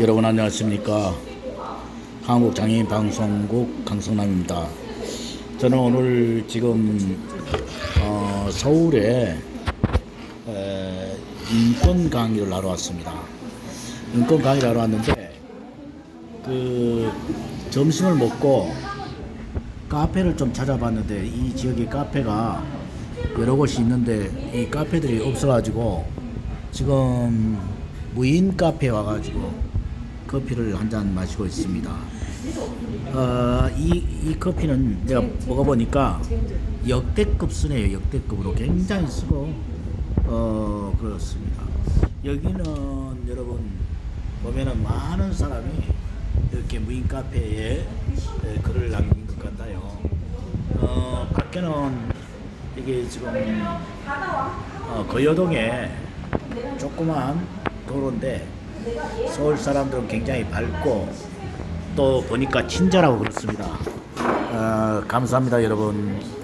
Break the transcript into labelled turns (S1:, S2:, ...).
S1: 여러분 안녕하십니까? 한국장애인 방송국 강성남입니다. 저는 오늘 지금 어, 서울에 에, 인권 강의를 하러 왔습니다. 인권 강의를 하러 왔는데 그 점심을 먹고 카페를 좀 찾아봤는데 이 지역에 카페가 여러 곳이 있는데 이 카페들이 없어가지고 지금 무인 카페에 와가지고 커피를 한 잔 마시고 있습니다. 어, 이, 이 커피는 내가 먹어보니까 역대급 순이에요. 역대급으로 굉장히 쓰고 어, 그렇습니다. 여기는 여러분 보면은 많은 사람이 이렇게 무인 카페에 에, 글을 남긴 것 같아요. 어, 밖에는 이게 지금 어, 거여동에 조그만 도로인데 서울 사람들은 굉장히 밝고 또 보니까 친절하고 그렇습니다. 어, 감사합니다 여러분.